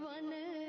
one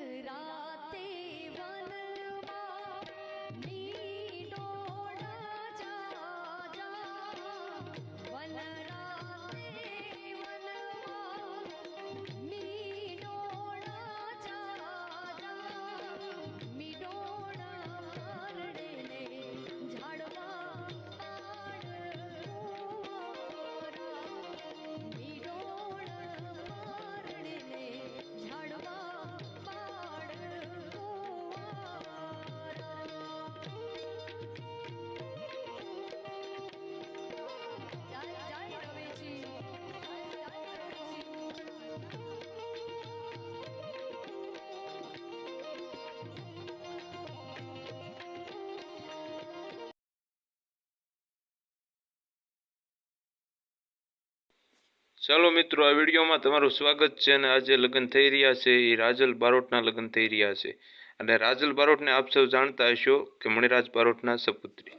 ચાલો મિત્રો, આ વિડીયોમાં તમારું સ્વાગત છે અને આજે લગ્ન થઈ રહ્યા છે. એ રાજલ બારોટના લગ્ન થઈ રહ્યા છે. અને રાજલ બારોટને આપ સૌ જાણતા હશો કે મણિરાજ બારોટના સપુત્રી.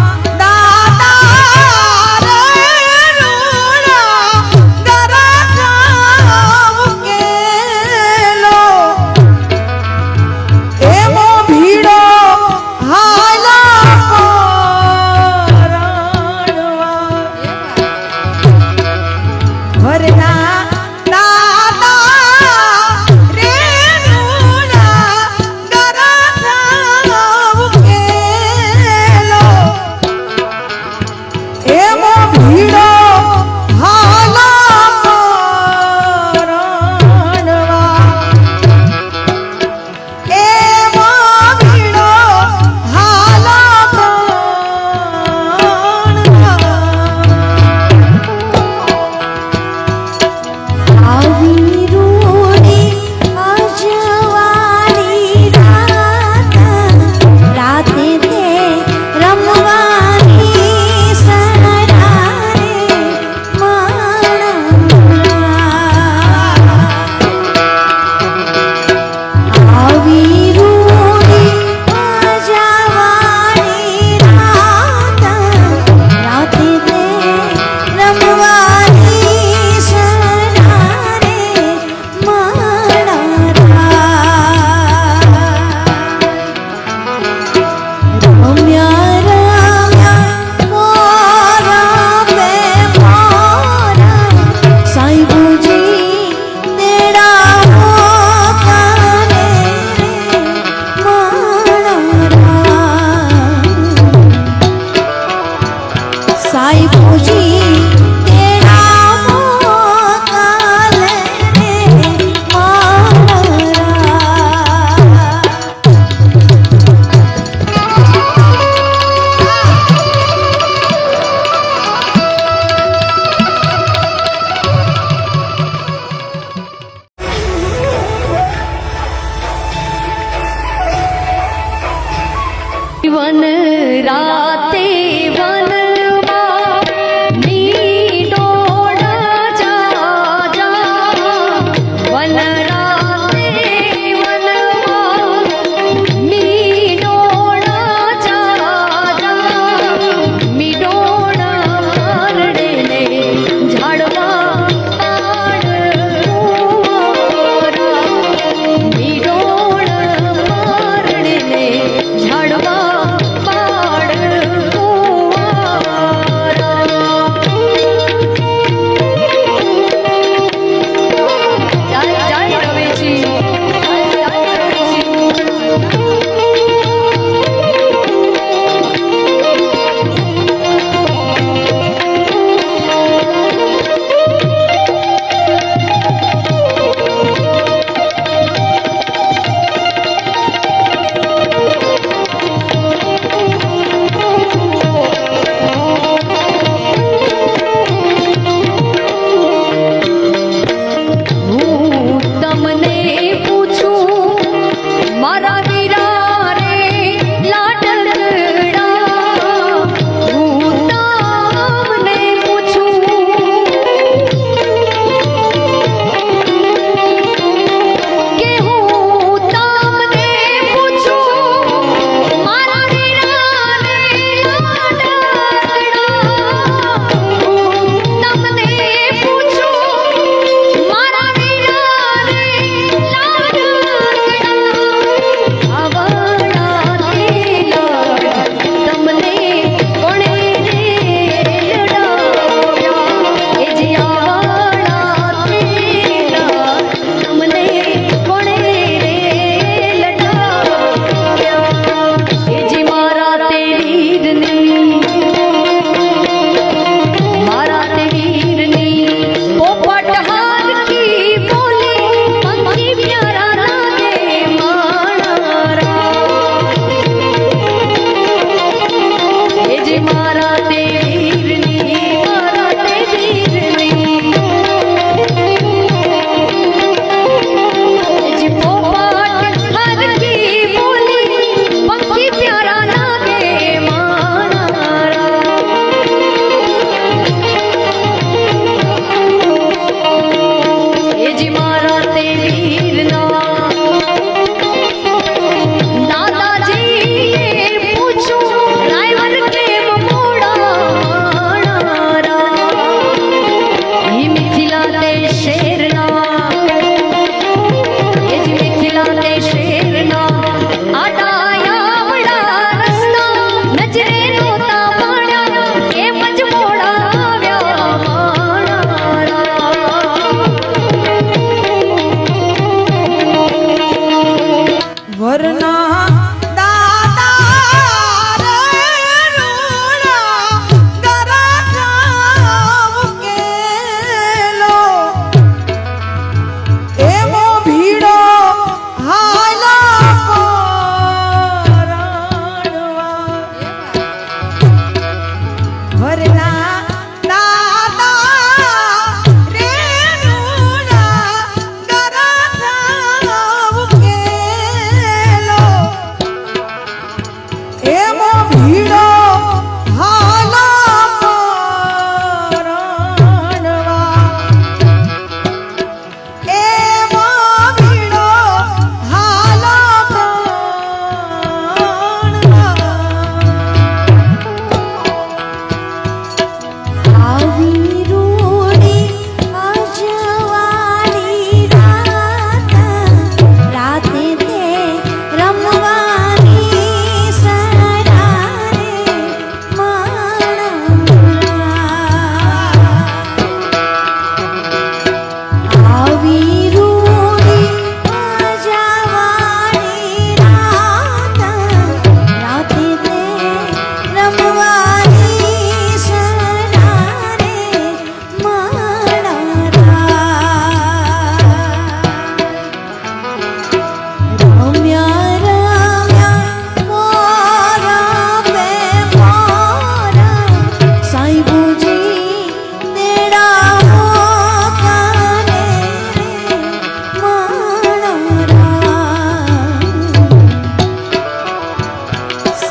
ભરના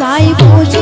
再不济